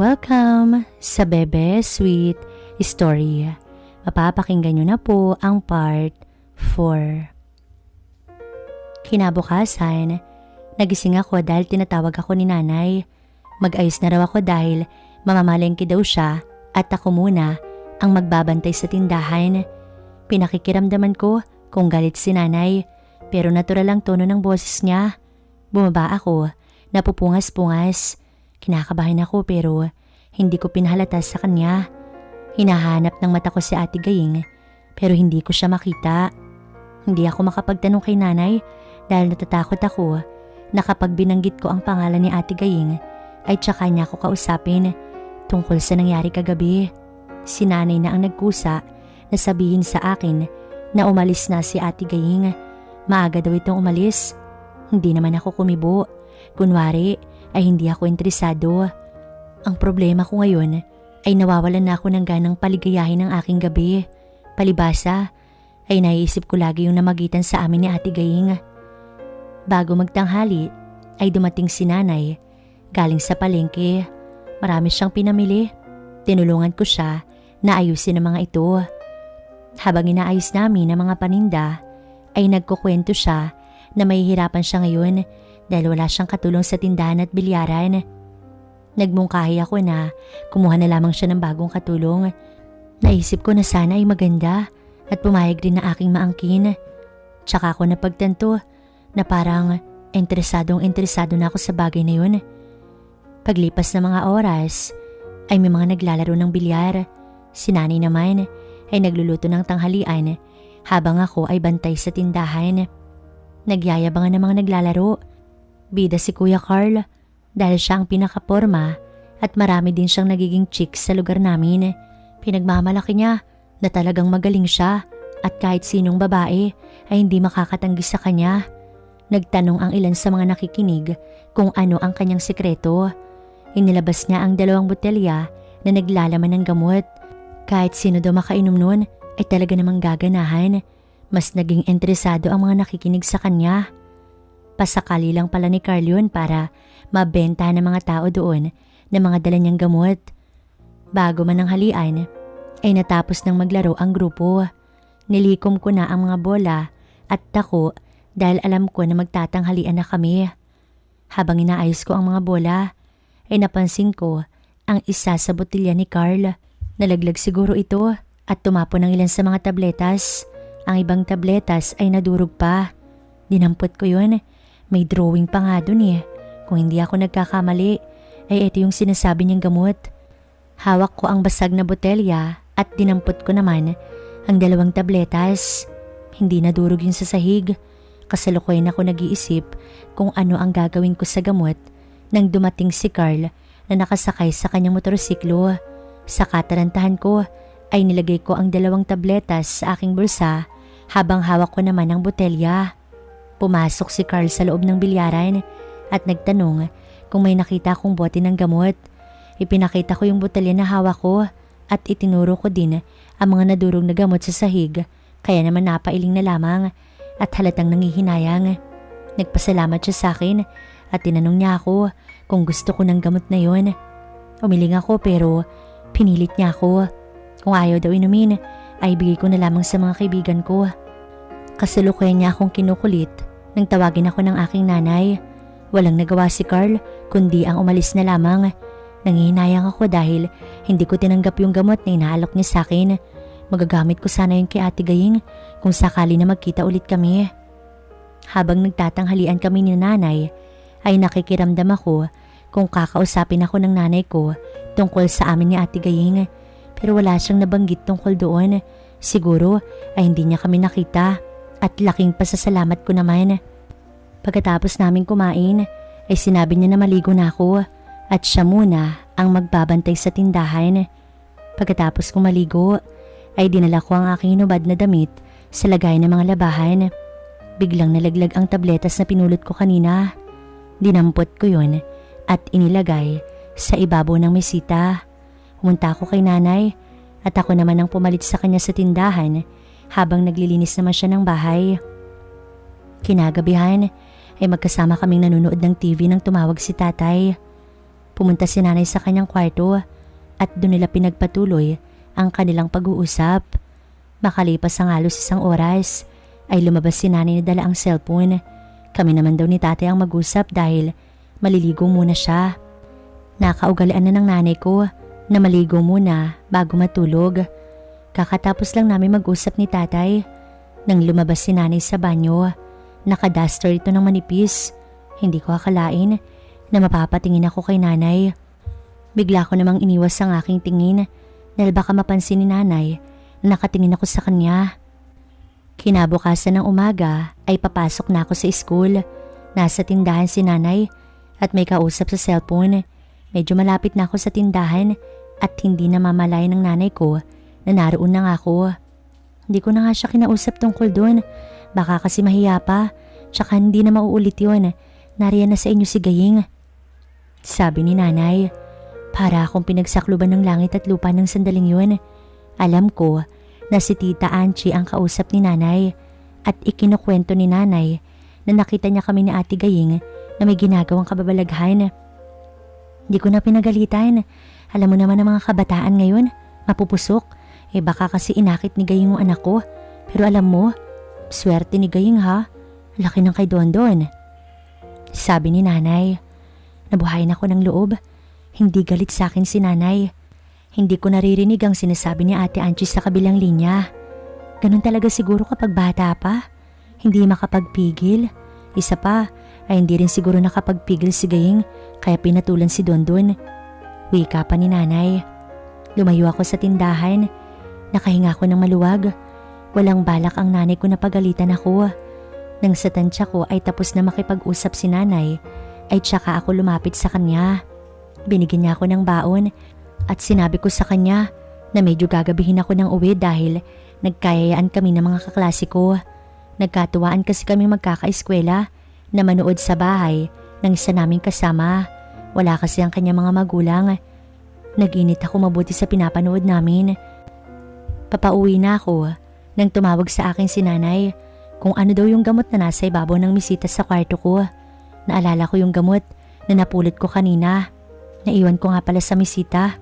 Welcome sa Bebe Sweet Story. Mapapakinggan nyo na po ang part 4. Kinabukasan, nagising ako dahil tinatawag ako ni nanay. Mag-ayos na raw ako dahil mamamalengke daw siya at ako muna ang magbabantay sa tindahan. Pinakikiramdaman ko kung galit si nanay pero natural ang tono ng boses niya. Bumaba ako, napupungas-pungas. Kinakabahan ako pero hindi ko pinahalata sa kanya. Hinahanap ng mata ko si Ate Gaying pero hindi ko siya makita. Hindi ako makapagtanong kay nanay dahil natatakot ako na kapag binanggit ko ang pangalan ni Ate Gaying ay tsaka niya ako kausapin tungkol sa nangyari kagabi. Si nanay na ang nagkusa na sabihin sa akin na umalis na si Ate Gaying. Maaga daw itong umalis. Hindi naman ako kumibo. Kunwari ay hindi ako interesado. Ang problema ko ngayon ay nawawalan na ako ng ganang paligayahin ng aking gabi. Palibasa ay naiisip ko lagi yung namagitan sa amin ni Ate Gaying. Bago magtanghali ay dumating si nanay galing sa palengke. Marami siyang pinamili. Tinulungan ko siya na ayusin ang mga ito. Habang inaayos namin ang mga paninda ay nagkukwento siya na mahihirapan siya ngayon dahil wala siyang katulong sa tindahan at bilyaran. Nagmungkahi ako na kumuha na lamang siya ng bagong katulong. Naisip ko na sana ay maganda at pumayag din na aking maangkin. Tsaka ako napagtanto na parang interesadong interesado na ako sa bagay na yun. Paglipas ng mga oras ay may mga naglalaro ng bilyar. Si nanay naman ay nagluluto ng tanghalian habang ako ay bantay sa tindahan. Nagyayabangan ng mga naglalaro. Bida si Kuya Carl dahil siya ang pinakaporma at marami din siyang nagiging chicks sa lugar namin. Pinagmamalaki niya na talagang magaling siya at kahit sinong babae ay hindi makakatanggi sa kanya. Nagtanong ang ilan sa mga nakikinig kung ano ang kanyang sikreto. Inilabas niya ang dalawang botelya na naglalaman ng gamot. Kahit sino daw makainom nun ay talaga namang gaganahan. Mas naging interesado ang mga nakikinig sa kanya. Pasakali lang pala ni Carl yun para mabenta ng mga tao doon ng mga dala niyang gamot. Bago man ang halian, ay natapos ng maglaro ang grupo. Nilikom ko na ang mga bola at tako dahil alam ko na magtatanghalian na kami. Habang inaayos ko ang mga bola, ay napansin ko ang isa sa botilya ni Carl. Nalaglag siguro ito at tumapon ng ilan sa mga tabletas. Ang ibang tabletas ay nadurog pa. Dinampot ko yun. May drawing pa nga dun eh. Kung hindi ako nagkakamali, ay ito yung sinasabi niyang gamot. Hawak ko ang basag na botelya at dinampot ko naman ang dalawang tabletas. Hindi nadurog yun sa sahig. Kasalukuyan ako nag-iisip kung ano ang gagawin ko sa gamot nang dumating si Carl na nakasakay sa kanyang motorsiklo. Sa katarantahan ko ay nilagay ko ang dalawang tabletas sa aking bulsa habang hawak ko naman ang botelya. Pumasok si Carl sa loob ng bilyaran at nagtanong kung may nakita akong bote ng gamot. Ipinakita ko yung botelya na hawak ko at itinuro ko din ang mga nadurog na gamot sa sahig kaya naman napailing na lamang at halatang nangihinayang. Nagpasalamat siya sa akin at tinanong niya ako kung gusto ko ng gamot na yon. Umiling ako pero pinilit niya ako. Kung ayaw daw inumin ay bigay ko na lamang sa mga kaibigan ko. Kasalukuyan niya akong kinukulit nang tawagin ako ng aking nanay. Walang nagawa si Carl kundi ang umalis na lamang. Nangihinayang ako dahil hindi ko tinanggap yung gamot na inaalok niya sa akin. Magagamit ko sana yung kay Ate Gaying kung sakali na magkita ulit kami. Habang nagtatanghalian kami ni nanay, ay nakikiramdam ako kung kakausapin ako ng nanay ko tungkol sa amin ni Ate Gaying. Pero wala siyang nabanggit tungkol doon. Siguro ay hindi niya kami nakita at laking pasasalamat ko naman. Pagkatapos namin kumain, ay sinabi niya na maligo na ako at siya muna ang magbabantay sa tindahan. Pagkatapos kong maligo, ay dinala ko ang aking inubad na damit sa lagay ng mga labahan. Biglang nalaglag ang tabletas na pinulot ko kanina. Dinampot ko yun at inilagay sa ibabaw ng mesita. Humunta ako kay nanay at ako naman ang pumalit sa kanya sa tindahan habang naglilinis naman siya ng bahay. Kinagabihan ay magkasama kaming nanonood ng TV nang tumawag si tatay. Pumunta si nanay sa kanyang kwarto at doon nila pinagpatuloy ang kanilang pag-uusap. Makalipas ang halos isang oras ay lumabas si nanay na dala ang cellphone. Kami naman daw ni tatay ang mag-usap dahil maliligo muna siya. Nakaugalian na ng nanay ko na maligo muna bago matulog. Kakatapos lang namin mag-usap ni tatay nang lumabas si nanay sa banyo. Nakaduster ito ng manipis. Hindi ko akalain na mapapatingin ako kay nanay. Bigla ko namang iniwas ang aking tingin dahil baka mapansin ni nanay na nakatingin ako sa kanya. Kinabukasan ng umaga ay papasok na ako sa school. Nasa tindahan si nanay at may kausap sa cellphone. Medyo malapit na ako sa tindahan at hindi na mamalay ng nanay ko na naroon na nga ako. Hindi ko na nga siya kinausap tungkol doon. Baka kasi mahiya pa. Tsaka hindi na mauulit yun. Nariyan na sa inyo si Gaying. Sabi ni nanay, para akong pinagsakluban ng langit at lupa ng sandaling yun. Alam ko na si Tita Anchi ang kausap ni nanay at ikinukwento ni nanay na nakita niya kami ni Ate Gaying na may ginagawang kababalaghan. Hindi ko na pinagalitan. Alam mo naman ang mga kabataan ngayon, mapupusok. Eh baka kasi inakit ni Gaying yung anak ko. Pero alam mo, swerte ni Gaying ha. Laki ng kay Dondon. Sabi ni nanay, nabuhayin ako ng loob. Hindi galit sa akin si nanay. Hindi ko naririnig ang sinasabi ni Ate Anchi sa kabilang linya. Ganun talaga siguro kapag bata pa. Hindi makapagpigil. Isa pa, ay hindi rin siguro nakapagpigil si Gaying kaya pinatulan si Dondon. Wika pa ni nanay. Lumayo ako sa tindahan. Nakahinga ako ng maluwag. Walang balak ang nanay ko na pagalitan ako. Nang sa tansya ko ay tapos na makipag-usap si nanay, ay tsaka ako lumapit sa kanya. Binigyan niya ako ng baon at sinabi ko sa kanya na medyo gagabihin ako ng uwi dahil nagkayayaan kami ng mga kaklase ko. Nagkatuwaan kasi kami magkakaeskwela na manood sa bahay ng isa naming kasama. Wala kasi ang kanya mga magulang. Naginit ako mabuti sa pinapanood namin. Papauwi na ako nang tumawag sa akin si nanay kung ano daw yung gamot na nasa ibabaw ng misita sa kwarto ko. Naalala ko yung gamot na napulot ko kanina. Naiwan ko nga pala sa misita.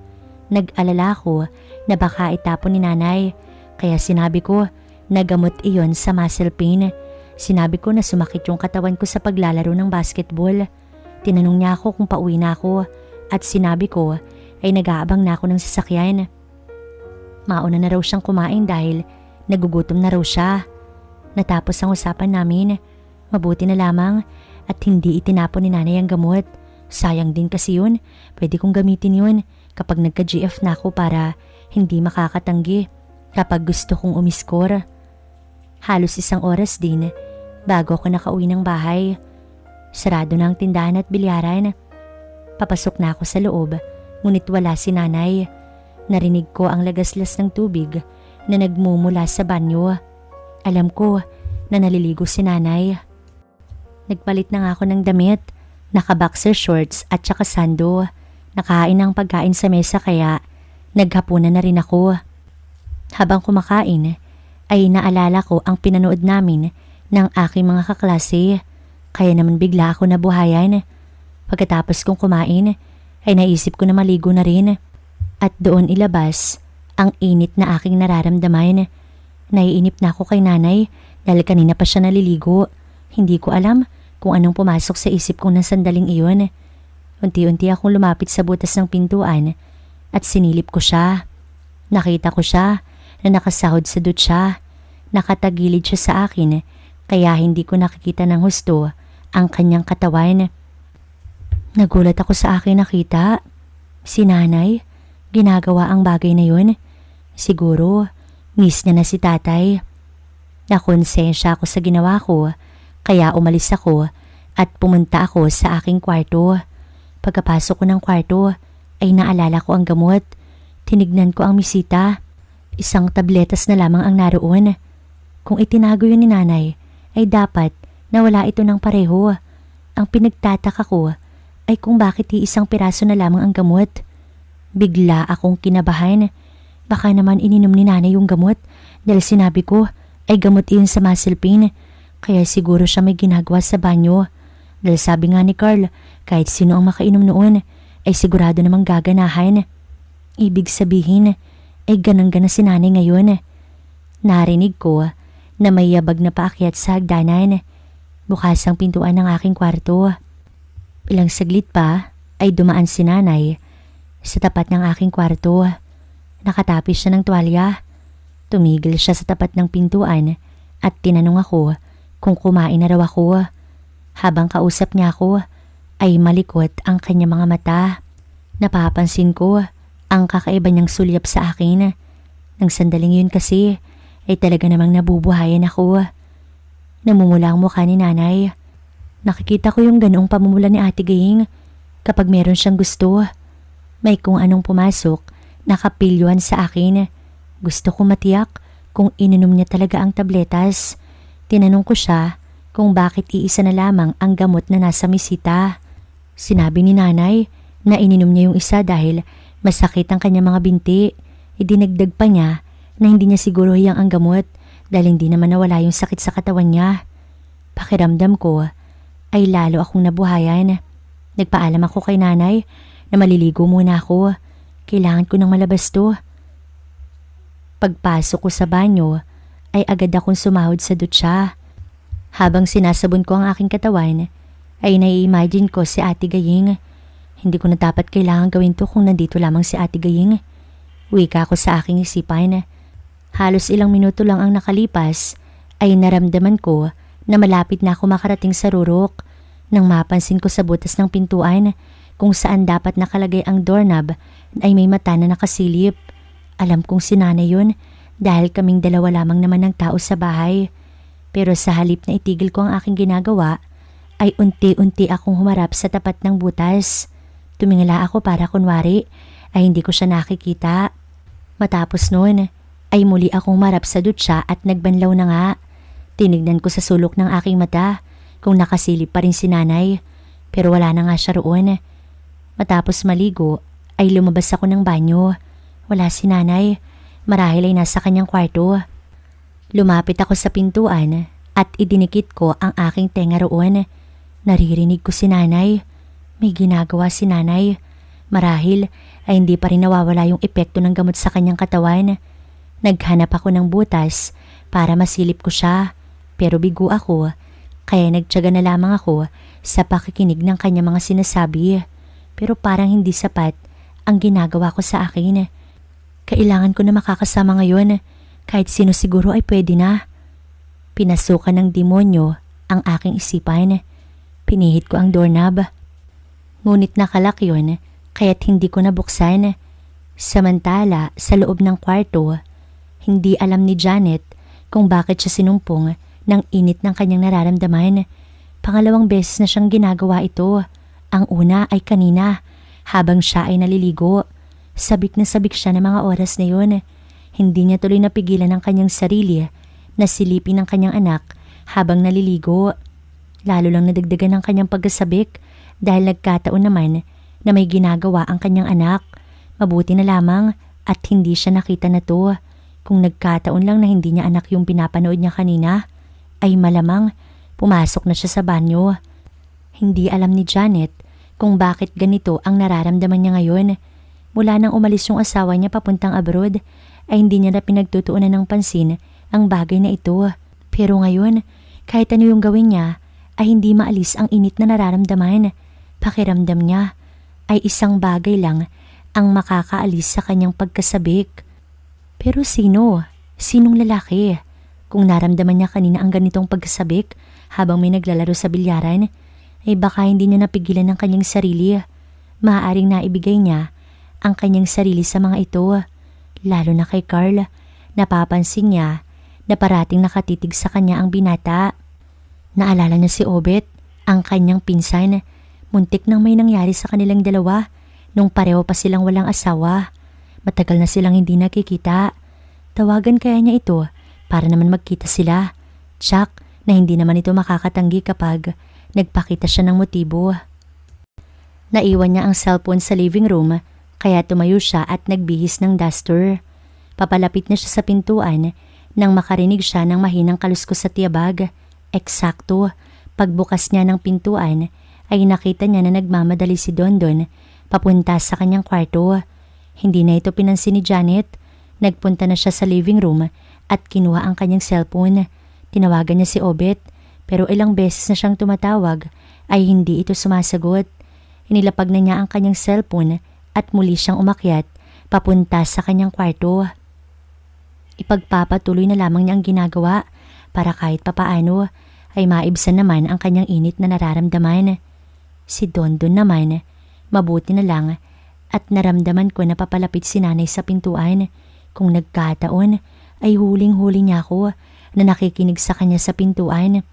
Nag-alala ko na baka itapon ni nanay kaya sinabi ko na gamot iyon sa muscle pain. Sinabi ko na sumakit yung katawan ko sa paglalaro ng basketball. Tinanong niya ako kung pauwi na ako at sinabi ko ay nag-aabang na ako ng sasakyan. Mauna na raw siyang kumain dahil nagugutom na raw siya. Natapos ang usapan namin. Mabuti na lamang at hindi itinapon ni nanay ang gamot. Sayang din kasi yun. Pwede kong gamitin yun kapag nagka-GF na ako para hindi makakatanggi kapag gusto kong umiskor. Halos isang oras din bago ako nakauwi ng bahay. Sarado na ang tindahan at bilyaran. Papasok na ako sa loob ngunit wala si nanay. Narinig ko ang lagaslas ng tubig na nagmumula sa banyo. Alam ko na naliligo si nanay. Nagpalit na nga ako ng damit, naka-boxer shorts at saka sando. Nakain ng pagkain sa mesa kaya naghapunan na rin ako. Habang kumakain ay naalala ko ang pinanood namin ng aking mga kaklase kaya naman bigla ako nabuhayan. Pagkatapos kong kumain ay naisip ko na maligo na rin at doon ilabas ang init na aking nararamdaman. Naiinip na ako kay nanay dahil kanina pa siya naliligo. Hindi ko alam kung anong pumasok sa isip ko ng sandaling iyon. Unti-unti akong lumapit sa butas ng pintuan at sinilip ko siya. Nakita ko siya na nakasahod sa dutya. Nakatagilid siya sa akin kaya hindi ko nakikita ng husto ang kanyang katawan. Nagulat ako sa akin nakita. Si nanay, ginagawa ang bagay na yun. Siguro, miss niya na si tatay. Nakonsensya ako sa ginawa ko, kaya umalis ako at pumunta ako sa aking kwarto. Pagkapasok ko ng kwarto, ay naalala ko ang gamot. Tinignan ko ang misita. Isang tabletas na lamang ang naroon. Kung itinago yun ni nanay, ay dapat nawala ito ng pareho. Ang pinagtataka ko ay kung bakit isang piraso na lamang ang gamot. Bigla akong kinabahan. Baka naman ininom ni nanay yung gamot dahil sinabi ko ay gamot iyon sa muscle pain. Kaya siguro siya may ginagawa sa banyo. Dahil sabi nga ni Carl, kahit sino ang makainom noon, ay sigurado namang gaganahan. Ibig sabihin ay ganang-gana si nanay ngayon. Narinig ko na may yabag na paakyat sa hagdanan. Bukas ang pintuan ng aking kwarto. Ilang saglit pa ay dumaan si nanay sa tapat ng aking kwarto. Nakatapis siya ng tuwalya. Tumigil siya sa tapat ng pintuan at tinanong ako kung kumain na raw ako. Habang kausap niya ako ay malikot ang kanya mga mata. Napapansin ko ang kakaiba niyang sulyap sa akin. Nang sandaling yun kasi ay talaga namang nabubuhayan ako. Namumula ang mukha ni nanay. Nakikita ko yung ganoong pamumula ni ate Gaying kapag meron siyang gusto. May kung anong pumasok, nakapilyuhan sa akin. Gusto ko matiyak kung ininom niya talaga ang tabletas. Tinanong ko siya kung bakit iisa na lamang ang gamot na nasa misita. Sinabi ni nanay na ininom niya yung isa dahil masakit ang kanya mga binti. Idinagdag pa niya na hindi niya siguro hiyang ang gamot dahil hindi naman nawala yung sakit sa katawan niya. Pakiramdam ko ay lalo akong nabuhayan. Nagpaalam ako kay nanay na maliligo muna ako. Kailangan ko nang malabas to. Pagpasok ko sa banyo ay agad akong sumahod sa dutya. Habang sinasabon ko ang aking katawan ay nai-imagine ko si Ate Gaying. Hindi ko na dapat kailangan gawin to kung nandito lamang si Ate Gaying. Wika ako sa aking isipan. Halos ilang minuto lang ang nakalipas ay naramdaman ko na malapit na ako makarating sa rurok nang mapansin ko sa butas ng pintuan kung saan dapat nakalagay ang doorknob ay may mata na nakasilip. Alam kong si nanay yun dahil kaming dalawa lamang naman ng tao sa bahay. Pero sa halip na itigil ko ang aking ginagawa, ay unti-unti akong humarap sa tapat ng butas. Tumingala ako para kunwari ay hindi ko siya nakikita. Matapos noon ay muli akong marap sa dutya at nagbanlaw na nga. Tinignan ko sa sulok ng aking mata kung nakasilip pa rin si nanay pero wala na nga siya roon. Matapos maligo ay lumabas ako ng banyo. Wala si nanay. Marahil ay nasa kanyang kwarto. Lumapit ako sa pintuan at idinikit ko ang aking tenga roon. Naririnig ko si nanay. May ginagawa si nanay. Marahil ay hindi pa rin nawawala yung epekto ng gamot sa kanyang katawan. Naghanap ako ng butas para masilip ko siya. Pero bigo ako, kaya nagtyaga na lamang ako sa pakikinig ng kanyang mga sinasabi. Pero parang hindi sapat ang ginagawa ko sa akin. Kailangan ko na makakasama ngayon. Kahit sino siguro ay pwede na. Pinasukan ng demonyo ang aking isipan. Pinihit ko ang doorknob. Ngunit nakalak yun kaya't hindi ko nabuksan. Samantala, sa loob ng kwarto, hindi alam ni Janet kung bakit siya sinumpong ng init ng kanyang nararamdaman. Pangalawang beses na siyang ginagawa ito. Ang una ay kanina, habang siya ay naliligo. Sabik na sabik siya ng mga oras na yun. Hindi niya tuloy napigilan ang kanyang sarili na silipin ng kanyang anak habang naliligo. Lalo lang nadagdagan ang kanyang pagkasabik dahil nagkataon naman na may ginagawa ang kanyang anak. Mabuti na lamang at hindi siya nakita na to. Kung nagkataon lang na hindi niya anak yung pinapanood niya kanina, ay malamang pumasok na siya sa banyo. Hindi alam ni Janet kung bakit ganito ang nararamdaman niya ngayon. Mula nang umalis yung asawa niya papuntang abroad, ay hindi niya na pinagtutuunan ng pansin ang bagay na ito. Pero ngayon, kahit ano yung gawin niya, ay hindi maalis ang init na nararamdaman. Pakiramdam niya ay isang bagay lang ang makakaalis sa kanyang pagkasabik. Pero sino? Sinong lalaki? Kung naramdaman niya kanina ang ganitong pagkasabik habang may naglalaro sa bilyaran, ay baka hindi niya napigilan ang kanyang sarili. Maaaring naibigay niya ang kanyang sarili sa mga ito. Lalo na kay Carl, napapansin niya na parating nakatitig sa kanya ang binata. Naalala niya si Obet, ang kanyang pinsan. Muntik nang may nangyari sa kanilang dalawa nung pareho pa silang walang asawa. Matagal na silang hindi nakikita. Tawagan kaya niya ito para naman magkita sila. Tsak na hindi naman ito makakatanggi kapag nagpakita siya ng motibo. Naiwan niya ang cellphone sa living room kaya tumayo siya at nagbihis ng duster. Papalapit na siya sa pintuan nang makarinig siya ng mahinang kaluskos sa tiyabag. Eksakto, pagbukas niya ng pintuan ay nakita niya na nagmamadali si Dondon papunta sa kanyang kwarto. Hindi na ito pinansin ni Janet. Nagpunta na siya sa living room at kinuha ang kanyang cellphone. Tinawagan niya si Obet pero ilang beses na siyang tumatawag ay hindi ito sumasagot. Inilapag na niya ang kanyang cellphone at muli siyang umakyat papunta sa kanyang kwarto. Ipagpapatuloy na lamang niya ang ginagawa para kahit papaano ay maibsan naman ang kanyang init na nararamdaman. Si Dondon naman, mabuti na lang at naramdaman ko na papalapit si nanay sa pintuan. Kung nagkataon ay huling-huli niya ako na nakikinig sa kanya sa pintuan.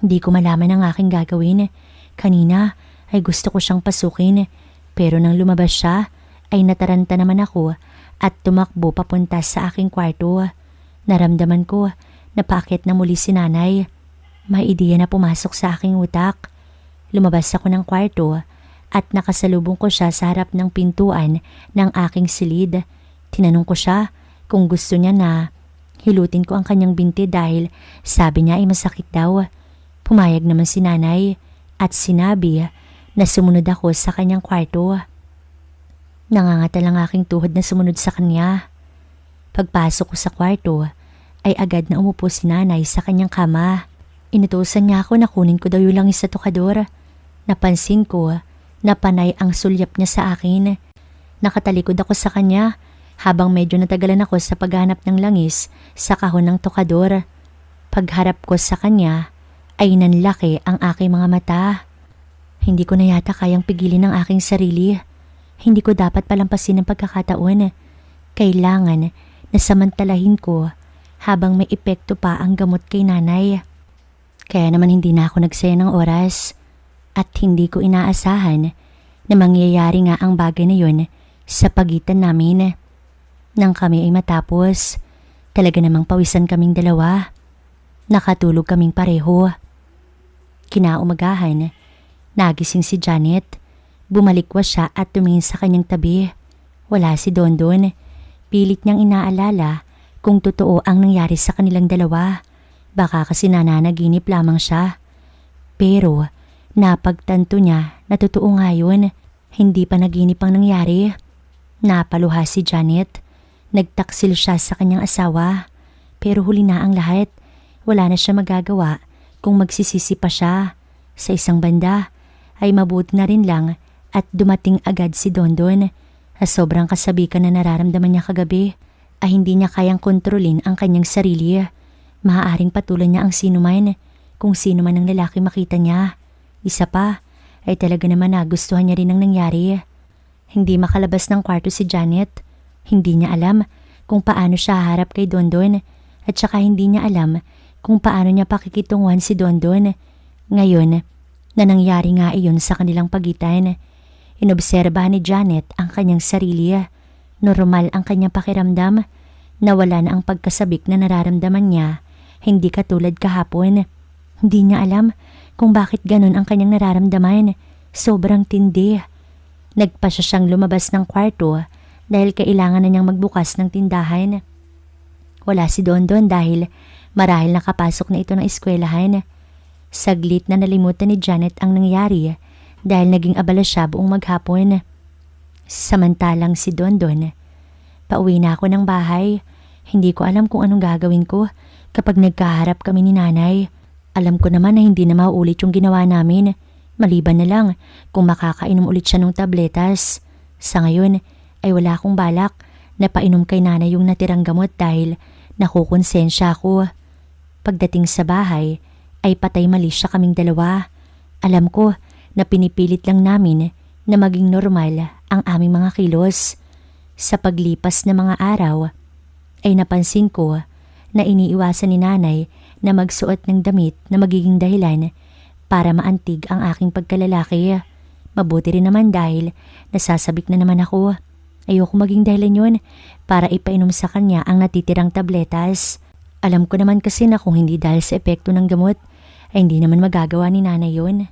Hindi ko malaman ang aking gagawin. Kanina ay gusto ko siyang pasukin pero nang lumabas siya ay nataranta naman ako at tumakbo papunta sa aking kwarto. Naramdaman ko na paakit na muli si nanay. May ideya na pumasok sa aking utak. Lumabas ako ng kwarto at nakasalubong ko siya sa harap ng pintuan ng aking silid. Tinanong ko siya kung gusto niya na hilutin ko ang kanyang binti dahil sabi niya ay masakit daw. Pumayag naman si nanay at sinabi na sumunod ako sa kanyang kwarto. Nangangatal ang aking tuhod na sumunod sa kanya. Pagpasok ko sa kwarto ay agad na umupo si nanay sa kanyang kama. Inutusan niya ako na kunin ko daw yung langis sa tukador. Napansin ko na panay ang sulyap niya sa akin. Nakatalikod ako sa kanya habang medyo natagalan ako sa paghanap ng langis sa kahon ng tukador. Pagharap ko sa kanya ay nanlaki ang aking mga mata. Hindi ko na yata kayang pigilin ang aking sarili. Hindi ko dapat palampasin ang pagkakataon. Kailangan na samantalahin ko habang may epekto pa ang gamot kay nanay. Kaya naman hindi na ako nagsaya ng oras at hindi ko inaasahan na mangyayari nga ang bagay na yun sa pagitan namin. Nang kami ay matapos, talaga namang pawisan kaming dalawa. Nakatulog kaming pareho. Kinaumagahan, nagising si Janet. Bumalikwas siya at tumingin sa kanyang tabi. Wala si Dondon. Pilit niyang inaalala kung totoo ang nangyari sa kanilang dalawa. Baka kasi nananaginip lamang siya. Pero napagtanto niya na totoo nga yun. Hindi pa naginip ang nangyari. Napaluha si Janet. Nagtaksil siya sa kanyang asawa. Pero huli na ang lahat. Wala na siya magagawa kung magsisisi pa siya. Sa isang banda ay mabuti na rin lang at dumating agad si Dondon. Sa sobrang kasabikan na nararamdaman niya kagabi ay hindi niya kayang kontrolin ang kanyang sarili. Maaaring patulan niya ang sinuman kung sino man ang lalaki makita niya. Isa pa ay talaga naman nagustuhan niya rin ang nangyari. Hindi makalabas ng kwarto si Janet. Hindi niya alam kung paano siya harap kay Dondon at saka hindi niya alam kung paano niya pakikitunguhan si Dondon. Ngayon, na nangyari nga iyon sa kanilang pagitan, inobserbahan ni Janet ang kanyang sarili. Normal ang kanyang pakiramdam. Nawala na ang pagkasabik na nararamdaman niya, hindi katulad kahapon. Hindi niya alam kung bakit ganun ang kanyang nararamdaman. Sobrang tindi. Nagpa siya siyang lumabas ng kwarto dahil kailangan na niyang magbukas ng tindahan. Wala si Dondon dahil marahil nakapasok na ito ng eskwelahan. Saglit na nalimutan ni Janet ang nangyari dahil naging abala siya buong maghapon. Samantalang si Dondon, pauwi na ako ng bahay. Hindi ko alam kung anong gagawin ko kapag nagkaharap kami ni nanay. Alam ko naman na hindi na mauulit yung ginawa namin. Maliban na lang kung makakainom ulit siya ng tabletas. Sa ngayon ay wala akong balak na painom kay nanay yung natirang gamot dahil nakukonsensya ako. Pagdating sa bahay ay patay mali siya kaming dalawa. Alam ko na pinipilit lang namin na maging normal ang aming mga kilos. Sa paglipas ng mga araw ay napansin ko na iniiwasan ni nanay na magsuot ng damit na magiging dahilan para maantig ang aking pagkalalaki. Mabuti rin naman dahil nasasabik na naman ako. Ayoko maging dahilan yun para ipainom sa kanya ang natitirang tabletas. Alam ko naman kasi na kung hindi dahil sa epekto ng gamot ay hindi naman magagawa ni nanay yun.